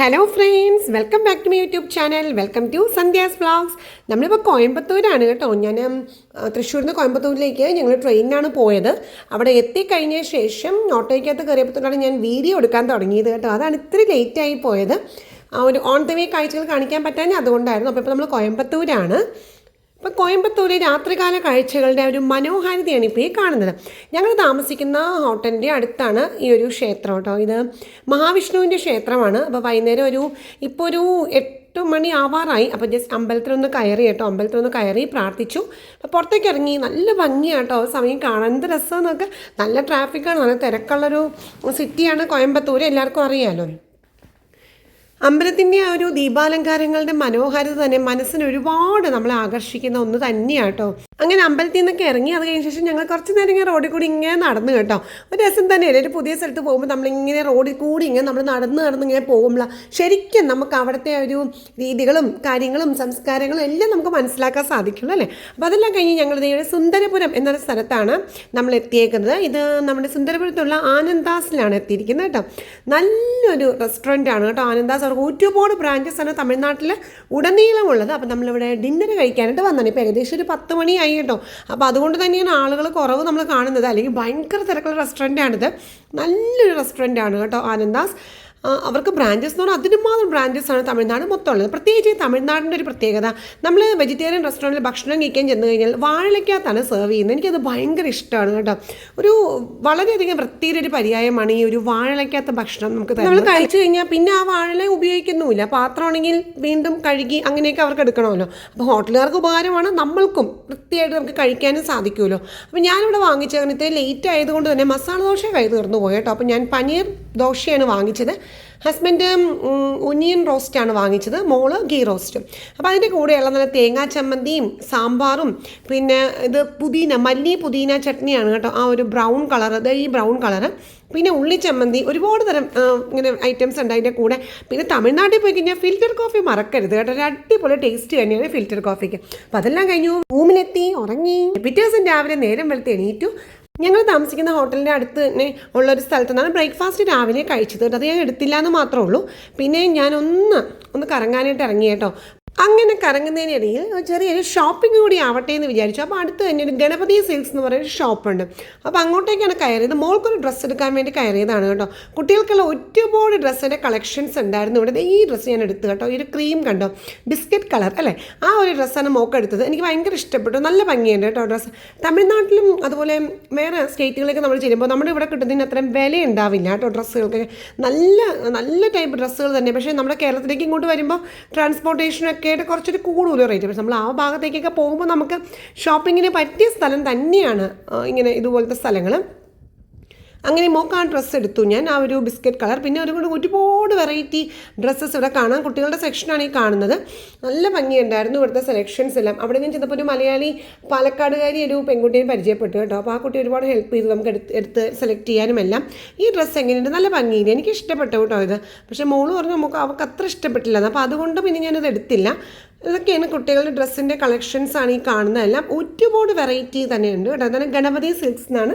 Hello friends welcome back to my YouTube channel welcome to Sandhya's vlogs നമ്മളിപ്പോൾ കോയമ്പത്തൂരാണ് കേട്ടോ. ഞാൻ തൃശ്ശൂരിൽ നിന്ന് കോയമ്പത്തൂരിലേക്ക് ഞങ്ങൾ ട്രെയിനിനാണ് പോയത്. അവിടെ എത്തിക്കഴിഞ്ഞ ശേഷം ഓട്ടോയ്ക്കകത്ത് കയറിയപ്പോഴാണ് ഞാൻ വീഡിയോ എടുക്കാൻ തുടങ്ങിയത് കേട്ടോ. അതാണ് ഇത്തിരി ലേറ്റായി പോയത്. ഒരു ഓൺ ദ വേ കാഴ്ചകൾ കാണിക്കാൻ പറ്റാൻ അതുകൊണ്ടായിരുന്നു. അപ്പോൾ ഇപ്പോൾ നമ്മൾ കോയമ്പത്തൂരാണ്. ഇപ്പം കോയമ്പത്തൂരെ രാത്രികാല കാഴ്ചകളുടെ ഒരു മനോഹാരിതയാണ് ഇപ്പോൾ ഈ കാണുന്നത്. ഞങ്ങൾ താമസിക്കുന്ന ഹോട്ടലിന്റെ അടുത്താണ് ഈ ഒരു ക്ഷേത്രം കേട്ടോ. ഇത് മഹാവിഷ്ണുവിന്റെ ക്ഷേത്രമാണ്. അപ്പോൾ വൈകുന്നേരം ഒരു ഇപ്പോൾ ഒരു എട്ട് മണി ആവാറായി. അപ്പോൾ ജസ്റ്റ് അമ്പലത്തിലൊന്ന് കയറി കേട്ടോ. അമ്പലത്തിലൊന്ന് കയറി പ്രാർത്ഥിച്ചു. അപ്പോൾ പുറത്തേക്ക് ഇറങ്ങി. നല്ല ഭംഗിയാട്ടോ സമയം കാണാൻ. എന്ത് രസമെന്നൊക്കെ നല്ല ട്രാഫിക്കാണ് നല്ല തിരക്കുള്ളൊരു സിറ്റിയാണ് കോയമ്പത്തൂർ എല്ലാവർക്കും അറിയാമല്ലോ അമ്പലത്തിന്റെ ആ ഒരു ദീപാലങ്കാരങ്ങളുടെ മനോഹാരിത തന്നെ മനസ്സിന് ഒരുപാട് നമ്മളെ ആകർഷിക്കുന്ന ഒന്ന് തന്നെയാണ് അങ്ങനെ അമ്പലത്തിൽ നിന്നൊക്കെ ഇറങ്ങി അത് കഴിഞ്ഞ ശേഷം ഞങ്ങൾ കുറച്ച് നേരം ഇങ്ങനെ റോഡിൽ കൂടി ഇങ്ങനെ നടന്നു കേട്ടോ. ഒരു രസം തന്നെയല്ലേ? ഒരു പുതിയ സ്ഥലത്ത് പോകുമ്പോൾ നമ്മളിങ്ങനെ റോഡിൽ കൂടി ഇങ്ങനെ നമ്മൾ നടന്ന് നടന്ന് ഇങ്ങനെ പോകുമ്പോൾ ശരിക്കും നമുക്ക് അവിടുത്തെ ഒരു രീതികളും കാര്യങ്ങളും സംസ്കാരങ്ങളും എല്ലാം നമുക്ക് മനസ്സിലാക്കാൻ സാധിക്കുള്ളൂ അല്ലേ? അപ്പോൾ അതെല്ലാം കഴിഞ്ഞ് ഞങ്ങൾ ഇവിടെ സുന്ദരപുരം എന്നൊരു സ്ഥലത്താണ് നമ്മൾ എത്തിയേക്കുന്നത്. ഇത് നമ്മുടെ സുന്ദരപുരത്തുള്ള ആനന്ദാസിലാണ് എത്തിയിരിക്കുന്നത് കേട്ടോ. നല്ലൊരു റെസ്റ്റോറന്റ് ആണ് കേട്ടോ ആനന്ദാസ്. അവർക്ക് ഒരുപാട് ബ്രാഞ്ചസ് ആണ് തമിഴ്നാട്ടിൽ ഉടനീളമുള്ളത്. അപ്പോൾ നമ്മളിവിടെ ഡിന്നർ കഴിക്കാനായിട്ട് വന്നാണ് ഇപ്പോൾ ഏകദേശം ഒരു പത്ത് മണിയായി കേട്ടോ. അപ്പോൾ അതുകൊണ്ട് തന്നെയാണ് ആളുകൾ കുറവ് നമ്മൾ കാണുന്നത്. അല്ലെങ്കിൽ ഭയങ്കര തിരക്കുള്ള റെസ്റ്റോറന്റ് ആണിത്. നല്ലൊരു റെസ്റ്റോറന്റ് ആണ് കേട്ടോ ആനന്ദാസ്. അവർക്ക് ബ്രാഞ്ചസ് എന്ന് പറഞ്ഞാൽ അതിന് മാത്രം ബ്രാഞ്ചസ് ആണ് തമിഴ്നാട് മൊത്തം ഉള്ളത് പ്രത്യേകിച്ച് തമിഴ്നാടിന്റെ ഒരു പ്രത്യേകത നമ്മൾ വെജിറ്റേറിയൻ റെസ്റ്റോറന്റിൽ ഭക്ഷണം കഴിക്കാൻ ചെന്ന് കഴിഞ്ഞാൽ വാഴയ്ക്കകത്താണ് സെർവ് ചെയ്യുന്നത്. എനിക്കത് ഭയങ്കര ഇഷ്ടമാണ് കേട്ടോ. ഒരു വളരെയധികം വൃത്തിയുടെ ഒരു പര്യായമാണ് ഈ ഒരു വാഴയ്ക്കകത്ത ഭക്ഷണം നമുക്ക് നമ്മൾ കഴിച്ചു കഴിഞ്ഞാൽ പിന്നെ ആ വാഴല ഉപയോഗിക്കുന്നുമില്ല. പാത്രമാണെങ്കിൽ വീണ്ടും കഴുകി അങ്ങനെയൊക്കെ അവർക്ക് എടുക്കണമല്ലോ. അപ്പോൾ ഹോട്ടലുകാർക്ക് ഉപകാരമാണ് നമ്മൾക്കും വൃത്തിയായിട്ട് നമുക്ക് കഴിക്കാനും സാധിക്കുമല്ലോ. അപ്പോൾ ഞാനിവിടെ വാങ്ങിച്ചത് ഇത്രയും ലേറ്റ് ആയതുകൊണ്ട് തന്നെ മസാല ദോശ കൈ തീർന്നു പോയി കേട്ടോ. അപ്പോൾ ഞാൻ പനീർ ദോശയാണ് വാങ്ങിച്ചത്. ഹസ്ബൻഡ് ഒനിയൻ റോസ്റ്റാണ് വാങ്ങിച്ചത് മോൾ ഗീ റോസ്റ്റും. അപ്പോൾ അതിന്റെ കൂടെയുള്ള നല്ല തേങ്ങാ ചമ്മന്തിയും സാമ്പാറും പിന്നെ ഇത് പുതിന മല്ലി പുതിന ചട്നിയാണ് കേട്ടോ ആ ഒരു ബ്രൗൺ കളർ അത് ഈ ബ്രൗൺ കളറ്. പിന്നെ ഉള്ളി ചമ്മന്തി ഒരുപാട് തരം ഇങ്ങനെ ഐറ്റംസ് ഉണ്ട് അതിന്റെ കൂടെ. പിന്നെ തമിഴ്നാട്ടിൽ പോയി കഴിഞ്ഞാൽ ഫിൽറ്റർ കോഫി മറക്കരുത് കേട്ടോ ഒരു അടിപൊളി ടേസ്റ്റ് തന്നെയാണ് ഫിൽറ്റർ കോഫിക്ക്. അപ്പോൾ അതെല്ലാം കഴിഞ്ഞു റൂമിലെത്തി ഉറങ്ങി. പിറ്റേ ദിവസം രാവിലെ നേരം വെളുത്ത് എണീറ്റു. ഞങ്ങൾ താമസിക്കുന്ന ഹോട്ടലിന്റെ അടുത്ത് തന്നെ ഉള്ള ഒരു സ്ഥലത്ത് നിന്നാണ് ബ്രേക്ക്ഫാസ്റ്റ് രാവിലെ കഴിച്ചത് അത് ഞാൻ എടുത്തില്ല എന്ന് മാത്രമേ ഉള്ളൂ. പിന്നെ ഞാനൊന്ന് ഒന്ന് കറങ്ങാനായിട്ട് ഇറങ്ങി കേട്ടോ. അങ്ങനെ കറങ്ങുന്നതിനിടയിൽ ചെറിയൊരു ഷോപ്പിംഗ് കൂടി ആവട്ടെ എന്ന് വിചാരിച്ചു. അപ്പോൾ അടുത്ത് തന്നെ ഒരു ഗണപതി സിൽക്സ് എന്ന് പറയുന്ന ഷോപ്പുണ്ട് അപ്പോൾ അങ്ങോട്ടേക്കാണ് കയറിയത്. മോൾക്കൊരു ഡ്രസ്സ് എടുക്കാൻ വേണ്ടി കയറിയതാണ് കേട്ടോ. കുട്ടികൾക്കുള്ള ഒരുപാട് ഡ്രസ്സിന്റെ കളക്ഷൻസ് ഉണ്ടായിരുന്നു. ഇവിടെ ഈ ഡ്രസ്സ് ഞാൻ എടുത്തു കേട്ടോ. ഒരു ക്രീം കണ്ടോ? ബിസ്ക്കറ്റ് കളർ അല്ലേ? ആ ഒരു ഡ്രസ്സാണ് മോക്ക് എടുത്തത്. എനിക്ക് ഭയങ്കര ഇഷ്ടപ്പെട്ടു. നല്ല ഭംഗിയുണ്ട് കേട്ടോ ഡ്രസ്സ് തമിഴ്നാട്ടിലും അതുപോലെ വേറെ സ്റ്റേറ്റുകളിലൊക്കെ നമ്മൾ ചെയ്യുമ്പോൾ നമ്മുടെ ഇവിടെ കിട്ടുന്നതിന് അത്രയും വില ഉണ്ടാവില്ല കേട്ടോ ഡ്രസ്സുകൾക്ക് നല്ല നല്ല ടൈപ്പ് ഡ്രസ്സുകൾ തന്നെ. പക്ഷേ നമ്മുടെ കേരളത്തിലേക്ക് ഇങ്ങോട്ട് വരുമ്പോൾ ട്രാൻസ്പോർട്ടേഷനൊക്കെ ആയിട്ട് കുറച്ചൊരു കൂടുതൽ റേറ്റ് പക്ഷേ നമ്മൾ ആ ഭാഗത്തേക്കൊക്കെ പോകുമ്പോൾ നമുക്ക് ഷോപ്പിങ്ങിന് പറ്റിയ സ്ഥലം തന്നെയാണ് ഇങ്ങനെ ഇതുപോലത്തെ സ്ഥലങ്ങൾ അങ്ങനെ മോക്ക് ഡ്രസ്സ് എടുത്തു. ഞാൻ ആ ഒരു ബിസ്ക്കറ്റ് കളർ പിന്നെ ഒരു കൂടെ ഒരുപാട് വെറൈറ്റി ഡ്രസ്സസ് ഇവിടെ കാണാം. കുട്ടികളുടെ സെക്ഷനാണ് ഈ കാണുന്നത്. നല്ല ഭംഗിയുണ്ടായിരുന്നു ഇവിടുത്തെ സെലക്ഷൻസ് എല്ലാം. അവിടെ ഞാൻ ചെന്നപ്പോൾ ഒരു മലയാളി പാലക്കാടുകാരി ഒരു പെൺകുട്ടിയെ പരിചയപ്പെട്ടു കേട്ടോ. അപ്പോൾ ആ കുട്ടി ഒരുപാട് ഹെൽപ്പ് ചെയ്തു നമുക്ക് എടുത്ത് എടുത്ത് സെലക്ട് ചെയ്യാനും എല്ലാം. ഈ ഡ്രസ്സ് എങ്ങനെയുണ്ട്? നല്ല ഭംഗിയില്ല? എനിക്ക് ഇഷ്ടപ്പെട്ടു കേട്ടോ ഇത്. പക്ഷേ മോൾ പറഞ്ഞു നമുക്ക് അവൾക്ക് അത്ര ഇഷ്ടപ്പെട്ടില്ല. അപ്പോൾ അതുകൊണ്ട് പിന്നെ ഞാനത് എടുത്തില്ല. ഇതൊക്കെയാണ് കുട്ടികളുടെ ഡ്രസ്സിന്റെ ആണ് ഈ കാണുന്നതെല്ലാം. ഒരുപാട് വെറൈറ്റി തന്നെയുണ്ട് കേട്ടോ. അതാണ് ഗണപതി സിൽക്സ് എന്നാണ്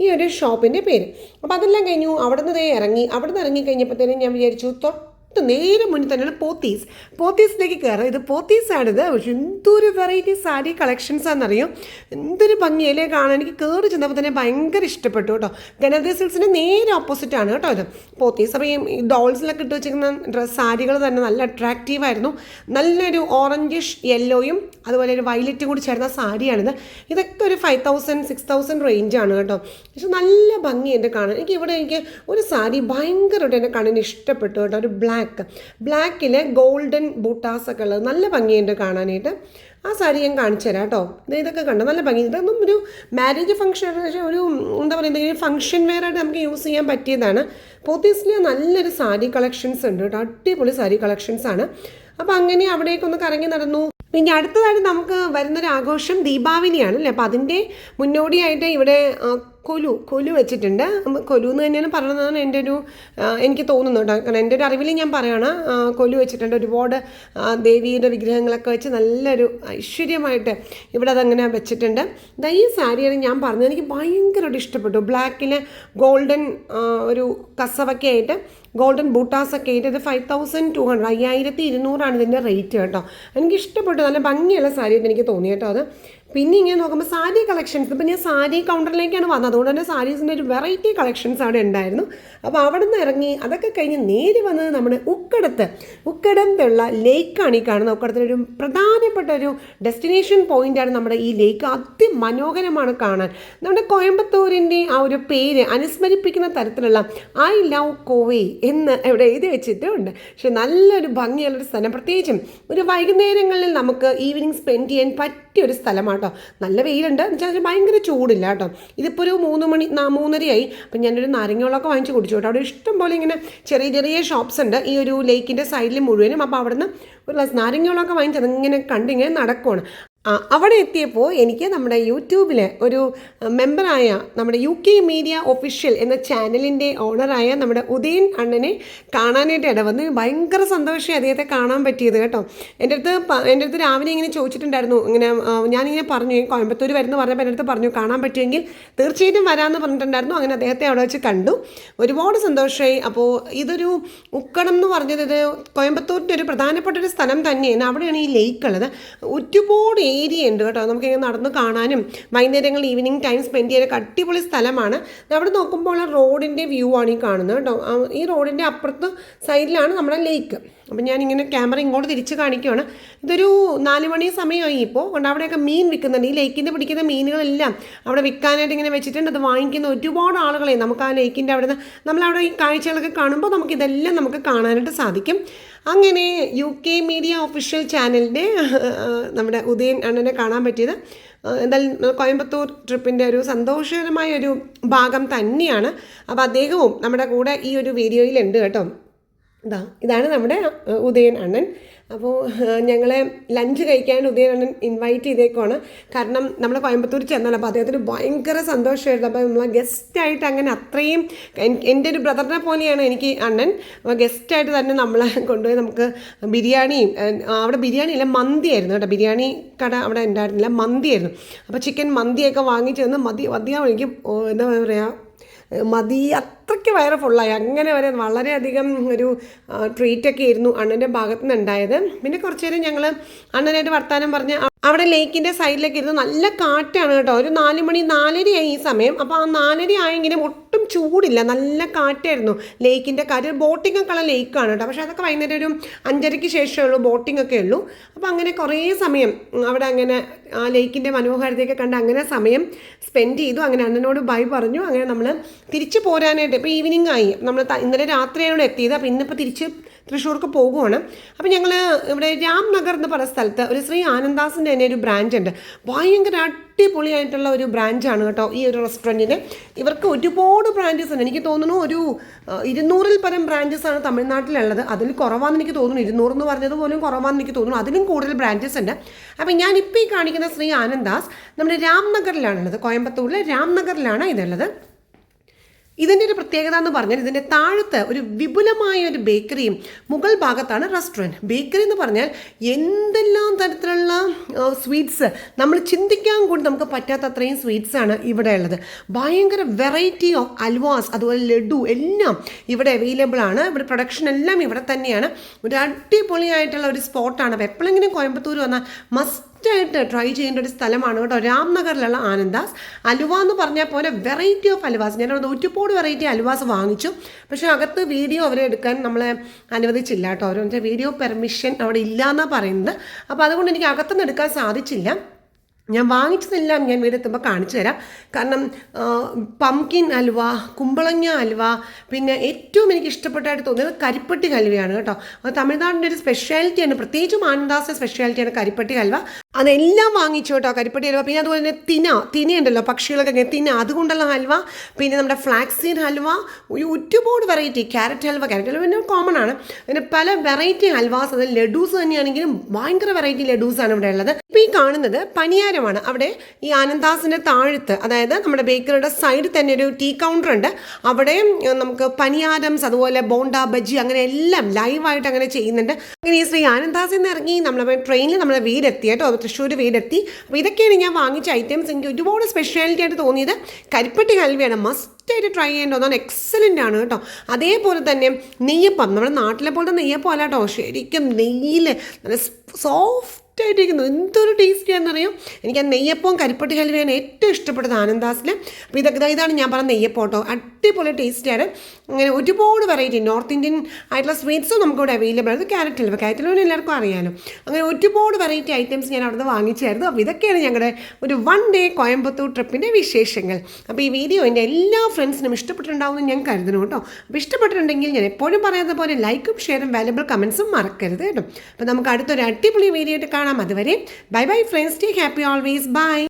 ഈ ഒരു ഷോപ്പിന്റെ പേര്. അപ്പോൾ അതെല്ലാം കഴിഞ്ഞു. അവിടെ നിന്ന് ഇറങ്ങി. അവിടെ നിന്ന് ഇറങ്ങി കഴിഞ്ഞപ്പോഴത്തേനും ഞാൻ വിചാരിച്ചു തൊട്ട് നേരെ മുന്നിൽ തന്നെയാണ് പോത്തീസ്. പോത്തീസിലേക്ക് കയറുക ഇത് പോത്തീസാണിത്. പക്ഷെ എന്തൊരു വെറൈറ്റി സാരി കളക്ഷൻസ് ആണെന്നറിയോ? എന്തൊരു ഭംഗിയല്ലേ കാണാൻ. എനിക്ക് കയറി ചെന്നപ്പോൾ തന്നെ ഭയങ്കര ഇഷ്ടപ്പെട്ടു കേട്ടോ. ഗണപതി സിൽസിന്റെ നേരെ ഓപ്പോസിറ്റ് ആണ് കേട്ടോ ഇത്. പോത്തീസ്. അപ്പോൾ ഈ ഡോൾസിലൊക്കെ ഇട്ട് വെച്ചിരിക്കുന്ന ഡ്രസ് സാരികൾ തന്നെ നല്ല അട്രാക്റ്റീവ് ആയിരുന്നു. നല്ലൊരു ഓറഞ്ചിഷ് യെല്ലോയും അതുപോലെ ഒരു വയലറ്റും കൂടി ചേർന്ന സാരിയാണിത്. ഇതൊക്കെ ഒരു ഫൈവ് തൗസൻഡ് സിക്സ് തൗസൻഡ് റേഞ്ചാണ് കേട്ടോ. പക്ഷെ നല്ല ഭംഗിയുണ്ട് കാണാൻ. എനിക്ക് ഇവിടെ എനിക്ക് ഒരു സാരി ഭയങ്കരമായിട്ട് എന്നെ കണ്ണിന് ഇഷ്ടപ്പെട്ടു കേട്ടോ. ഒരു ബ്ലാക്ക് ബ്ലാക്കിൽ ഗോൾഡൻ ബൂട്ടാസ് ഉള്ളത് നല്ല ഭംഗിയുണ്ട് കാണാനായിട്ട്. ആ സാരി ഞാൻ കാണിച്ചു തരാം കേട്ടോ. ഇതൊക്കെ കണ്ടോ? നല്ല ഭംഗി. ഇതൊന്നും ഒരു മാരേജ് ഫംഗ്ഷൻ ഒരു എന്താ പറയുക എന്തെങ്കിലും ഫംഗ്ഷൻ വെയർ ആയിട്ട് നമുക്ക് യൂസ് ചെയ്യാൻ പറ്റിയതാണ്. പോത്തീസിൽ നല്ലൊരു സാരി കളക്ഷൻസ് ഉണ്ട് കേട്ടോ. അടിപൊളി സാരി കളക്ഷൻസ് ആണ്. അപ്പോൾ അങ്ങനെ അവിടേക്കൊന്ന് കറങ്ങി നടന്നു. ഇനി അടുത്തതായിട്ട് നമുക്ക് വരുന്നൊരു ആഘോഷം ദീപാവലിയാണ് അല്ലേ? അപ്പോൾ അതിന്റെ മുന്നോടിയായിട്ട് ഇവിടെ കൊലു കൊലു വെച്ചിട്ടുണ്ട്. കൊലു എന്ന് തന്നെയാണ് പറഞ്ഞതാണ് എന്റെ ഒരു എനിക്ക് തോന്നുന്നു കേട്ടോ. കാരണം എന്റെ ഒരു അറിവിൽ ഞാൻ പറയുകയാണ് കൊലു വെച്ചിട്ടുണ്ട്. ഒരുപാട് ദേവിയുടെ വിഗ്രഹങ്ങളൊക്കെ വെച്ച് നല്ലൊരു ഐശ്വര്യമായിട്ട് ഇവിടെ അതങ്ങനെ വെച്ചിട്ടുണ്ട്. ഈ സാരിയാണ് ഞാൻ പറഞ്ഞത്. എനിക്ക് ഭയങ്കരമായിട്ട് ഇഷ്ടപ്പെട്ടു. ബ്ലാക്കിൽ ഗോൾഡൻ ഒരു കസവൊക്കെ ആയിട്ട് ഗോൾഡൻ ബൂട്ടാസൊക്കെ ആയിട്ട് ഇത് ഫൈവ് തൗസൻഡ് ടു ഹൺഡ്രഡ് അയ്യായിരത്തി ഇരുന്നൂറാണ് ഇതിന്റെ റേറ്റ് കേട്ടോ. എനിക്ക് ഇഷ്ടപ്പെട്ടു. നല്ല ഭംഗിയുള്ള സാരിയായിട്ട് എനിക്ക് തോന്നി കേട്ടോ അത്. പിന്നെ ഇങ്ങനെ നോക്കുമ്പോൾ സാരി കളക്ഷൻസ് ഇപ്പം ഞാൻ സാരി കൗണ്ടറിലേക്കാണ് വന്നത്. അതുകൊണ്ട് തന്നെ സാരീസിന്റെ ഒരു വെറൈറ്റി കളക്ഷൻസ് അവിടെ ഉണ്ടായിരുന്നു. അപ്പോൾ അവിടെ നിന്ന് ഇറങ്ങി അതൊക്കെ കഴിഞ്ഞ് നേരെ വന്നത് നമ്മുടെ ഉക്കടത്ത്. ഉക്കടത്തുള്ള ലേക്കാണ് ഈ കാണുന്നത് ഉക്കടത്തിലൊരു പ്രധാനപ്പെട്ട ഒരു ഡെസ്റ്റിനേഷൻ പോയിന്റാണ് നമ്മുടെ ഈ ലേക്ക് അതിമനോഹരമാണ് കാണാൻ. നമ്മുടെ കോയമ്പത്തൂരിന്റെ ആ ഒരു പേര് അനുസ്മരിപ്പിക്കുന്ന തരത്തിലുള്ള ഐ ലവ് കോവേ എന്ന് ഇവിടെ എഴുതി വെച്ചിട്ടുണ്ട്. പക്ഷെ നല്ലൊരു ഭംഗിയുള്ളൊരു സ്ഥലം. പ്രത്യേകിച്ചും ഒരു വൈകുന്നേരങ്ങളിൽ നമുക്ക് ഈവനിങ് സ്പെൻഡ് ചെയ്യാൻ പറ്റിയ ഒരു സ്ഥലമാട്ടോ. നല്ല വെയിലുണ്ട്. എന്ന് വെച്ചാൽ ഭയങ്കര ചൂടില്ല കേട്ടോ. ഇതിപ്പോൾ ഒരു മൂന്ന് മണി മൂന്നരയായി. അപ്പം ഞാനൊരു നാരങ്ങകളൊക്കെ വാങ്ങിച്ച് കുടിച്ചു കേട്ടോ അവിടെ ഇഷ്ടം പോലെ ഇങ്ങനെ ചെറിയ ചെറിയ ഷോപ്സ് ഉണ്ട്. ഈ ഒരു ലേക്കിന്റെ സൈഡിൽ മുഴുവനും. അപ്പോൾ അവിടുന്ന് ഒരു ഗ്ലാസ് നാരങ്ങകളൊക്കെ വാങ്ങിച്ച് അതിങ്ങനെ കണ്ടിങ്ങനെ നടക്കുവാണ്. അവിടെ എത്തിയപ്പോൾ എനിക്ക് നമ്മുടെ യൂട്യൂബിൽ ഒരു മെമ്പറായ നമ്മുടെ യു കെ മീഡിയ ഒഫീഷ്യൽ എന്ന ചാനലിന്റെ ഓണറായ നമ്മുടെ ഉദയൻ അണ്ണനെ കാണാനായിട്ട് ഇടവന്ന് ഭയങ്കര സന്തോഷമായി അദ്ദേഹത്തെ കാണാൻ പറ്റിയത് കേട്ടോ. എന്റെ അടുത്ത് എന്റെ അടുത്ത് രാവിലെ ഇങ്ങനെ ചോദിച്ചിട്ടുണ്ടായിരുന്നു. ഇങ്ങനെ ഞാനിങ്ങനെ പറഞ്ഞു കോയമ്പത്തൂർ വരുന്ന പറഞ്ഞപ്പോൾ എന്റെ അടുത്ത് പറഞ്ഞു കാണാൻ പറ്റുമെങ്കിൽ തീർച്ചയായിട്ടും വരാമെന്ന് പറഞ്ഞിട്ടുണ്ടായിരുന്നു. അങ്ങനെ അദ്ദേഹത്തെ അവിടെ വെച്ച് കണ്ടു. ഒരുപാട് സന്തോഷമായി. അപ്പോൾ ഇതൊരു ഉക്കണം എന്ന് പറഞ്ഞത് ഇത് കോയമ്പത്തൂരിന്റെ ഒരു പ്രധാനപ്പെട്ട ഒരു സ്ഥലം തന്നെയാണ്. അവിടെയാണ് ഈ ലേക്ക് ഉള്ളത് ഒരുപാട് ഏരിയ ഉണ്ട് കേട്ടോ. നമുക്ക് ഇങ്ങനെ നടന്ന് കാണാനും വൈകുന്നേരങ്ങൾ ഈവനിങ് ടൈം സ്പെൻഡ് ചെയ്യാൻ അടിപൊളി സ്ഥലമാണ്. അവിടെ നോക്കുമ്പോൾ റോഡിന്റെ വ്യൂ ആണ് ഈ കാണുന്നത് കേട്ടോ. ഈ റോഡിന്റെ അപ്പുറത്ത് സൈഡിലാണ് നമ്മുടെ ലേക്ക് അപ്പം ഞാനിങ്ങനെ ക്യാമറ ഇങ്ങോട്ട് തിരിച്ച് കാണിക്കുകയാണ് ഇതൊരു നാല് മണി സമയമായി ഇപ്പോൾ. കൊണ്ട് അവിടെയൊക്കെ മീൻ വിൽക്കുന്നുണ്ട്. ഈ ലേക്കിന്റെ പിടിക്കുന്ന മീനുകളെല്ലാം അവിടെ വിൽക്കാനായിട്ട് ഇങ്ങനെ വെച്ചിട്ടുണ്ട്. അത് വാങ്ങിക്കുന്ന ഒരുപാട് ആളുകളെ നമുക്ക് ആ ലേക്കിന്റെ അവിടെ നിന്ന് നമ്മളവിടെ ഈ കാഴ്ചകളൊക്കെ കാണുമ്പോൾ നമുക്ക് ഇതെല്ലാം നമുക്ക് കാണാനായിട്ട് സാധിക്കും. അങ്ങനെ യു കെ മീഡിയ ഒഫീഷ്യൽ ചാനലിന്റെ നമ്മുടെ ഉദയൻ അണ്ണനെ കാണാൻ പറ്റിയത്. എന്തായാലും കോയമ്പത്തൂർ ട്രിപ്പിന്റെ ഒരു സന്തോഷകരമായ ഒരു ഭാഗം തന്നെയാണ്. അപ്പോൾ അദ്ദേഹവും നമ്മുടെ കൂടെ ഈ ഒരു വീഡിയോയിലുണ്ട് കേട്ടോ. ഇതാ ഇതാണ് നമ്മുടെ ഉദയൻ അണ്ണൻ. അപ്പോൾ ഞങ്ങളെ ലഞ്ച് കഴിക്കാൻ ഉദയനണ്ണൻ ഇൻവൈറ്റ് ചെയ്തേക്കുവാണ്. കാരണം നമ്മൾ കോയമ്പത്തൂർ ചെന്നല്ലോ അപ്പോൾ അദ്ദേഹത്തിന് ഭയങ്കര സന്തോഷമായിരുന്നു. അപ്പോൾ നമ്മൾ ഗസ്റ്റായിട്ട് അങ്ങനെ അത്രയും എന്റെ ഒരു ബ്രദറിനെ പോലെയാണ് എനിക്ക് അണ്ണൻ. അപ്പോൾ ഗസ്റ്റായിട്ട് തന്നെ നമ്മളെ കൊണ്ടുപോയി നമുക്ക് ബിരിയാണിയും അവിടെ ബിരിയാണി അല്ല മന്തിയായിരുന്നു കേട്ടോ. ബിരിയാണി കട അവിടെ ഉണ്ടായിരുന്നില്ല മന്തി ആയിരുന്നു അപ്പോൾ ചിക്കൻ മന്തിയൊക്കെ വാങ്ങിച്ചു തന്ന് മതി മതിയാവും. എനിക്ക് എന്താ പറയുക മതി അത്രയ്ക്ക് വയറ് ഫുള്ളായി അങ്ങനെ വരെ വളരെയധികം ഒരു ട്രീറ്റൊക്കെ ആയിരുന്നു അണ്ണന്റെ ഭാഗത്തു നിന്നുണ്ടായത് പിന്നെ കുറച്ച് നേരം ഞങ്ങൾ അണ്ണനായിട്ട് വർത്താനം പറഞ്ഞ് അവിടെ ലേക്കിന്റെ സൈഡിലേക്ക് ഇരുന്ന് നല്ല കാറ്റാണ് കേട്ടോ. ഒരു നാല് മണി നാലരയായി ഈ സമയം. അപ്പോൾ ആ നാലര ആയെങ്കിലും ഒട്ടും ചൂടില്ല. നല്ല കാറ്റായിരുന്നു. ലേക്കിന്റെ കാറ്റ് ബോട്ടിംഗ് ഒക്കെ ഉള്ള ലേക്കാണ് കേട്ടോ. പക്ഷേ അതൊക്കെ വൈകുന്നേരം ഒരു അഞ്ചരയ്ക്ക് ശേഷമേ ഉള്ളൂ ബോട്ടിംഗ് ഒക്കെ ഉള്ളൂ. അപ്പോൾ അങ്ങനെ കുറേ സമയം അവിടെ അങ്ങനെ ആ ലേക്കിന്റെ മനോഹാരിതയൊക്കെ കണ്ട് അങ്ങനെ സമയം സ്പെൻഡ് ചെയ്തു. അങ്ങനെ അണ്ണനോട് ബൈ പറഞ്ഞു. അങ്ങനെ നമ്മൾ തിരിച്ചു പോരാനായിട്ട് ഇപ്പോൾ ഈവനിങ് ആയി. നമ്മൾ ഇന്നലെ രാത്രിയാണ് എത്തിയത്. അപ്പോൾ ഇന്നിപ്പോൾ തിരിച്ച് തൃശ്ശൂർക്ക് പോകുവാണ്. അപ്പോൾ ഞങ്ങൾ ഇവിടെ രാംനഗർ എന്ന് പറഞ്ഞ സ്ഥലത്ത് ഒരു ശ്രീ ആനന്ദാസിന്റെ തന്നെ ഒരു ബ്രാഞ്ച് ഉണ്ട്. ഭയങ്കര അടിപൊളിയായിട്ടുള്ള ഒരു ബ്രാഞ്ചാണ് കേട്ടോ ഈ ഒരു റെസ്റ്റോറന്റിന് ഇവർക്ക് ഒരുപാട് ബ്രാഞ്ചസ് ഉണ്ട്. എനിക്ക് തോന്നുന്നു ഒരു ഇരുന്നൂറിൽ പരം ബ്രാഞ്ചസ് ആണ് തമിഴ്നാട്ടിലുള്ളത്. അതിൽ കുറവാണെന്ന് എനിക്ക് തോന്നുന്നു. ഇരുന്നൂറ് എന്ന് പറഞ്ഞത് പോലും കുറവാണെന്ന് എനിക്ക് തോന്നുന്നു. അതിലും കൂടുതൽ ബ്രാഞ്ചസ് ഉണ്ട്. അപ്പം ഞാൻ ഇപ്പോൾ ഈ കാണിക്കുന്ന ശ്രീ ആനന്ദാസ് നമ്മുടെ രാംനഗറിലാണുള്ളത്. കോയമ്പത്തൂരിലെ രാംനഗറിലാണ് ഇതുള്ളത്. ഇതിന്റെ ഒരു പ്രത്യേകത എന്ന് പറഞ്ഞാൽ ഇതിന്റെ താഴത്ത് ഒരു വിപുലമായ ഒരു ബേക്കറിയും മുഗൾ ഭാഗത്താണ് റെസ്റ്റോറന്റ് ബേക്കറി എന്ന് പറഞ്ഞാൽ എന്തെല്ലാം തരത്തിലുള്ള സ്വീറ്റ്സ് നമ്മൾ ചിന്തിക്കാൻ കൂടി നമുക്ക് പറ്റാത്ത അത്രയും സ്വീറ്റ്സ് ആണ് ഇവിടെ ഉള്ളത്. ഭയങ്കര വെറൈറ്റി ഓഫ് അൽവാസ് അതുപോലെ ലഡു എല്ലാം ഇവിടെ അവൈലബിൾ ആണ്. ഇവിടെ പ്രൊഡക്ഷൻ എല്ലാം ഇവിടെ തന്നെയാണ്. ഒരു അടിപൊളിയായിട്ടുള്ള ഒരു സ്പോട്ടാണ് അപ്പോൾ എപ്പോഴെങ്കിലും കോയമ്പത്തൂർ വന്നാൽ മസ്റ്റ് ആയിട്ട് ട്രൈ ചെയ്യേണ്ട ഒരു സ്ഥലമാണ് കേട്ടോ. രാംനഗറിലുള്ള ആനന്ദാസ്. അലുവ എന്ന് പറഞ്ഞാൽ പോലെ വെറൈറ്റി ഓഫ് അലുവാസ്. ഞാൻ അവിടെ ഒരുപാട് വെറൈറ്റി അലുവാസ് വാങ്ങിച്ചു. പക്ഷേ അകത്ത് വീഡിയോ അവരെ എടുക്കാൻ നമ്മളെ അനുവദിച്ചില്ല കേട്ടോ. അവർ വീഡിയോ പെർമിഷൻ അവിടെ ഇല്ല എന്നാണ് പറയുന്നത്. അപ്പോൾ അതുകൊണ്ട് എനിക്ക് അകത്തുനിന്ന് എടുക്കാൻ സാധിച്ചില്ല. ഞാൻ വാങ്ങിച്ചതെല്ലാം ഞാൻ വീടെത്തുമ്പോൾ കാണിച്ചു തരാം. കാരണം പംകിൻ അലുവ കുമ്പളങ്ങ അലുവ പിന്നെ ഏറ്റവും എനിക്ക് ഇഷ്ടപ്പെട്ടായിട്ട് തോന്നിയത് കരിപ്പട്ടി ഹൽവയാണ് കേട്ടോ. അത് തമിഴ്നാടിന്റെ ഒരു സ്പെഷ്യാലിറ്റിയാണ് പ്രത്യേകിച്ചും ആനന്ദാസിന്റെ സ്പെഷ്യാലിറ്റിയാണ് കരിപ്പട്ടി ഹൽവ അതെല്ലാം വാങ്ങിച്ചു കേട്ടോ കരിപ്പട്ടി ഹൽവ. പിന്നെ അതുപോലെ തന്നെ തിന തിനയുണ്ടല്ലോ പക്ഷികളൊക്കെ ഇങ്ങനെ തിന. അതുകൊണ്ടുള്ള ഹൽവ പിന്നെ നമ്മുടെ ഫ്ലാക്സീൻ ഹൽവ ഒരു ഒരുപാട് variety carrot halwa carrot halwa പിന്നെ കോമൺ ആണ്. പിന്നെ പല വെറൈറ്റി ഹൽവാസ് അത് ലഡൂസ് തന്നെയാണെങ്കിലും ഭയങ്കര വെറൈറ്റി ലഡൂസാണ് ഇവിടെ ഉള്ളത്. ഇപ്പോൾ ഈ കാണുന്നത് പനിയാരമാണ്. അവിടെ ഈ ആനന്ദാസിന്റെ താഴത്ത് അതായത് നമ്മുടെ ബേക്കറിയുടെ സൈഡിൽ തന്നെ ഒരു ടീ കൗണ്ടർ ഉണ്ട്. അവിടെ നമുക്ക് പനിയാരംസ് അതുപോലെ ബോണ്ട ബജി അങ്ങനെ എല്ലാം ലൈവായിട്ട് അങ്ങനെ ചെയ്യുന്നുണ്ട്. അങ്ങനെ ഈ ശ്രീ ആനന്ദാസിൽ നിന്ന് ഇറങ്ങി നമ്മളെ ട്രെയിനിൽ നമ്മളെ വീടെത്തി കേട്ടോ. തൃശ്ശൂർ വീടെത്തി അപ്പോൾ ഇതൊക്കെയാണ് ഞാൻ വാങ്ങിച്ച ഐറ്റംസ് എനിക്ക് ഒരുപാട് സ്പെഷ്യാലിറ്റി ആയിട്ട് തോന്നിയത് കരിപ്പട്ടി ഹൽവയാണ് മസ്റ്റായിട്ട് ട്രൈ ചെയ്യേണ്ട ഒന്നാണ്. എക്സലന്റ് ആണ് കേട്ടോ. അതേപോലെ തന്നെ നെയ്യപ്പം. നമ്മുടെ നാട്ടിലെ പോലത്തെ നെയ്യപ്പം അല്ല കേട്ടോ. ശരിക്കും നെയ്യിൽ നല്ല സോഫ്റ്റ് ആയിട്ടിരിക്കുന്നു എന്തൊരു ടേസ്റ്റിയാണെന്ന് അറിയാം എനിക്ക് ആ നെയ്യപ്പവും കരിപ്പട്ടി ഹലുവയാണ് ഏറ്റവും ഇഷ്ടപ്പെട്ടത് ആനന്ദാസിൽ അപ്പോൾ ഇതൊക്കെ ഇതാണ് ഞാൻ പറഞ്ഞ നെയ്യപ്പം കേട്ടോ അടിപൊളി ടേസ്റ്റിയാണ് അങ്ങനെ ഒരുപാട് വെറൈറ്റി നോർത്ത് ഇന്ത്യൻ ആയിട്ടുള്ള സ്വീറ്റ്സും നമുക്കിവിടെ അവൈലബിൾ ആണ്. ക്യാരറ്റ് ഹലുവ ക്യാരറ്റ് ഹൽവ എല്ലാവർക്കും അറിയാമല്ലോ അങ്ങനെ ഒരുപാട് വെറൈറ്റി ഐറ്റംസ് ഞാൻ അവിടുന്ന് വാങ്ങിച്ചായിരുന്നു. അപ്പോൾ ഇതൊക്കെയാണ് ഞങ്ങളുടെ ഒരു വൺ ഡേ കോയമ്പത്തൂർ ട്രിപ്പിന്റെ വിശേഷങ്ങൾ. അപ്പോൾ ഈ വീഡിയോ എന്റെ എല്ലാ ഫ്രണ്ട്സിനും ഇഷ്ടപ്പെട്ടിട്ടുണ്ടാവുമെന്ന് ഞാൻ കരുതുന്നു കേട്ടോ. അപ്പോൾ ഇഷ്ടപ്പെട്ടിട്ടുണ്ടെങ്കിൽ ഞാൻ എപ്പോഴും പറയാത്ത പോലെ ലൈക്കും ഷെയറും വാല്യബിൾ കമൻസും മറക്കരുത് കേട്ടോ. അപ്പോൾ നമുക്ക് അടുത്തൊരു അടിപൊളി വീഡിയോ ആയിട്ട് കാണാം. അതുവരെ bye bye friends take happy always. Bye.